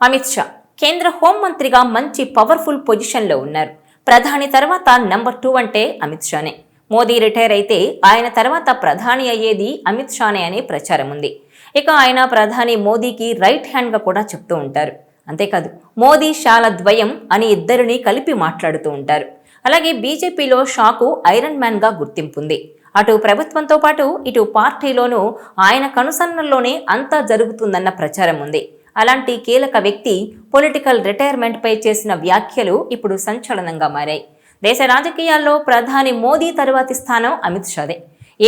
అమిత్ షా కేంద్ర హోంమంత్రిగా మంచి పవర్ఫుల్ పొజిషన్లో ఉన్నారు. ప్రధాని తర్వాత నంబర్ టూ అంటే అమిత్ షానే. మోదీ రిటైర్ అయితే ఆయన తర్వాత ప్రధాని అయ్యేది అమిత్ షానే అనే ప్రచారం ఉంది. ఇక ఆయన ప్రధాని మోదీకి రైట్ హ్యాండ్గా కూడా చెప్తూ ఉంటారు. అంతేకాదు మోదీ షాల ద్వయం అని ఇద్దరిని కలిపి మాట్లాడుతూ ఉంటారు. అలాగే బీజేపీలో షాకు ఐరన్ మ్యాన్గా గుర్తింపుంది అటు ప్రభుత్వంతో పాటు ఇటు పార్టీలోనూ ఆయన కనుసన్నల్లోనే అంతా జరుగుతుందన్న ప్రచారం ఉంది. అలాంటి కీలక వ్యక్తి పొలిటికల్ రిటైర్మెంట్పై చేసిన వ్యాఖ్యలు ఇప్పుడు సంచలనంగా మారాయి. దేశ రాజకీయాల్లో ప్రధాని మోదీ తరువాతి స్థానం అమిత్ షాదే.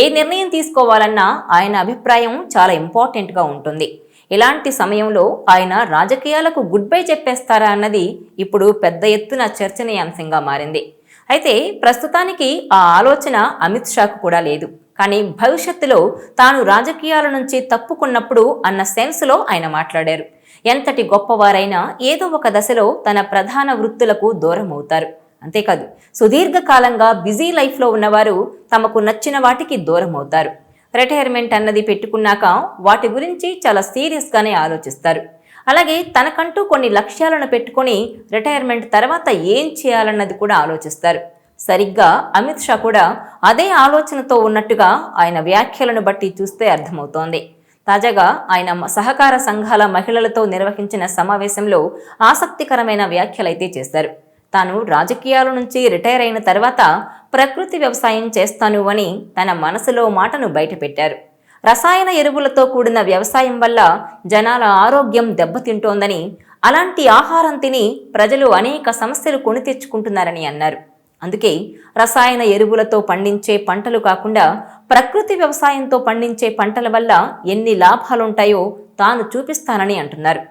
ఏ నిర్ణయం తీసుకోవాలన్నా ఆయన అభిప్రాయం చాలా ఇంపార్టెంట్గా ఉంటుంది. ఇలాంటి సమయంలో ఆయన రాజకీయాలకు గుడ్ బై చెప్పేస్తారా అన్నది ఇప్పుడు పెద్ద ఎత్తున చర్చనీయాంశంగా మారింది. అయితే ప్రస్తుతానికి ఆ ఆలోచన అమిత్ షాకు కూడా లేదు. కానీ భవిష్యత్తులో తాను రాజకీయాల నుంచి తప్పుకున్నప్పుడు అన్న సెన్స్లో ఆయన మాట్లాడారు. ఎంతటి గొప్పవారైనా ఏదో ఒక దశలో తన ప్రధాన వృత్తులకు దూరం అవుతారు అంతేకాదు సుదీర్ఘకాలంగా బిజీ లైఫ్లో ఉన్నవారు తమకు నచ్చిన వాటికి దూరం అవుతారు రిటైర్మెంట్ అన్నది పెట్టుకున్నాక వాటి గురించి చాలా సీరియస్గానే ఆలోచిస్తారు. అలాగే తనకంటూ కొన్ని లక్ష్యాలను పెట్టుకొని రిటైర్మెంట్ తర్వాత ఏం చేయాలన్నది కూడా ఆలోచిస్తారు. సరిగ్గా అమిత్ షా కూడా అదే ఆలోచనతో ఉన్నట్టుగా ఆయన వ్యాఖ్యలను బట్టి చూస్తే అర్థమవుతోంది. తాజాగా ఆయన సహకార సంఘాల మహిళలతో నిర్వహించిన సమావేశంలో ఆసక్తికరమైన వ్యాఖ్యలైతే చేశారు. తాను రాజకీయాల నుంచి రిటైర్ అయిన తర్వాత ప్రకృతి వ్యవసాయం చేస్తాను అని తన మనసులో మాటను బయటపెట్టారు. రసాయన ఎరువులతో కూడిన వ్యవసాయం వల్ల జనాల ఆరోగ్యం దెబ్బతింటోందని అలాంటి ఆహారం తిని ప్రజలు అనేక సమస్యలు కొని తెచ్చుకుంటున్నారని అన్నారు. అందుకే రసాయన ఎరువులతో పండించే పంటలు కాకుండా ప్రకృతి వ్యవసాయంతో పండించే పంటల వల్ల ఎన్ని లాభాలుంటాయో తాను చూపిస్తానని అంటున్నారు.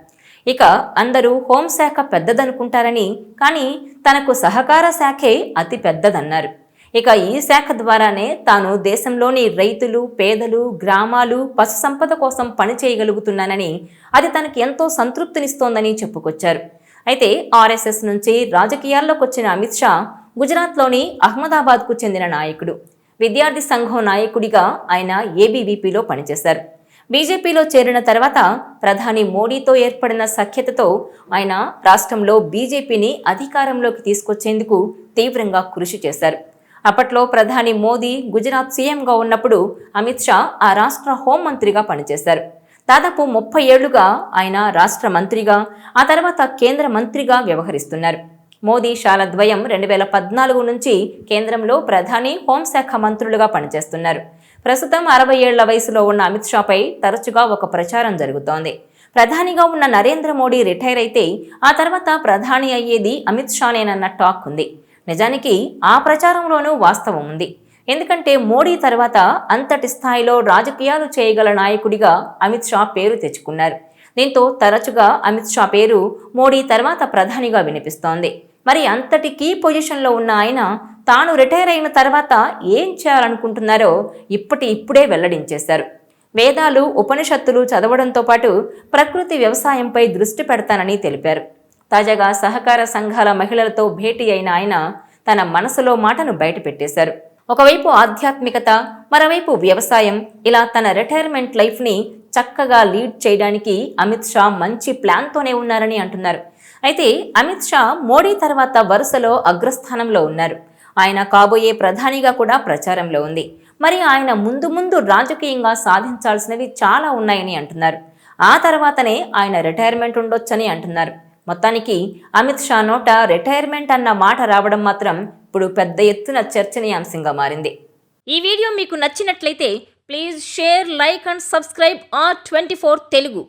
ఇక అందరూ హోంశాఖ పెద్దదనుకుంటారని కానీ తనకు సహకార శాఖే అతి పెద్దదన్నారు. ఇక ఈ శాఖ ద్వారానే తాను దేశంలోని రైతులు పేదలు గ్రామాలు పశు సంపద కోసం పని చేయగలుగుతున్నానని అది తనకి ఎంతో సంతృప్తినిస్తోందని చెప్పుకొచ్చారు. అయితే ఆర్ఎస్ఎస్ నుంచి రాజకీయాల్లోకి వచ్చిన అమిత్ షా గుజరాత్లోని అహ్మదాబాద్కు చెందిన నాయకుడు. విద్యార్థి సంఘం నాయకుడిగా ఆయన ఏబీవీపీలో పనిచేశారు. బీజేపీలో చేరిన తర్వాత ప్రధాని మోడీతో ఏర్పడిన సఖ్యతతో ఆయన రాష్ట్రంలో బీజేపీని అధికారంలోకి తీసుకొచ్చేందుకు తీవ్రంగా కృషి చేశారు. అప్పట్లో ప్రధాని మోదీ గుజరాత్ సీఎంగా ఉన్నప్పుడు అమిత్ షా ఆ రాష్ట్ర హోంమంత్రిగా పనిచేశారు. దాదాపు ముప్పై ఏళ్ళుగా ఆయన రాష్ట్ర మంత్రిగా ఆ తర్వాత కేంద్ర మంత్రిగా వ్యవహరిస్తున్నారు. మోదీ శాలద్వయం రెండు వేల పద్నాలుగు నుంచి కేంద్రంలో ప్రధాని హోంశాఖ మంత్రులుగా పనిచేస్తున్నారు. ప్రస్తుతం అరవై ఏళ్ళ వయసులో ఉన్న అమిత్ షాపై తరచుగా ఒక ప్రచారం జరుగుతోంది. ప్రధానిగా ఉన్న నరేంద్ర మోడీ రిటైర్ అయితే ఆ తర్వాత ప్రధాని అయ్యేది అమిత్ షానేనన్న టాక్ ఉంది. నిజానికి ఆ ప్రచారంలోనూ వాస్తవం ఉంది. ఎందుకంటే మోడీ తర్వాత అంతటి స్థాయిలో రాజకీయాలు చేయగల నాయకుడిగా అమిత్ షా పేరు తెచ్చుకున్నారు. దీంతో తరచుగా అమిత్ షా పేరు మోడీ తర్వాత ప్రధానిగా వినిపిస్తోంది. మరి అంతటి కీ పొజిషన్లో ఉన్న ఆయన తాను రిటైర్ అయిన తర్వాత ఏం చేయాలనుకుంటున్నారో ఇప్పటి ఇప్పుడే వెల్లడించేశారు. వేదాలు ఉపనిషత్తులు చదవడంతో పాటు ప్రకృతి వ్యవసాయంపై దృష్టి పెడతానని తెలిపారు. తాజాగా సహకార సంఘాల మహిళలతో భేటీ అయిన ఆయన తన మనసులో మాటను బయటపెట్టేశారు. ఒకవైపు ఆధ్యాత్మికత మరోవైపు వ్యవసాయం ఇలా తన రిటైర్మెంట్ లైఫ్ని చక్కగా లీడ్ చేయడానికి అమిత్ షా మంచి ప్లాన్తోనే ఉన్నారని అంటున్నారు. అయితే అమిత్ షా మోడీ తర్వాత వరుసలో అగ్రస్థానంలో ఉన్నారు. ఆయన కాబోయే ప్రధానిగా కూడా ప్రచారంలో ఉంది. మరి ఆయన ముందు ముందు రాజకీయంగా సాధించాల్సినవి చాలా ఉన్నాయని అంటున్నారు. ఆ తర్వాతనే ఆయన రిటైర్మెంట్ ఉండొచ్చని అంటున్నారు. మొత్తానికి అమిత్ షా నోట రిటైర్మెంట్ అన్న మాట రావడం మాత్రం ఇప్పుడు పెద్ద ఎత్తున చర్చనీయాంశంగా మారింది. ఈ వీడియో మీకు నచ్చినట్లయితే please share like and subscribe R twenty four Telugu.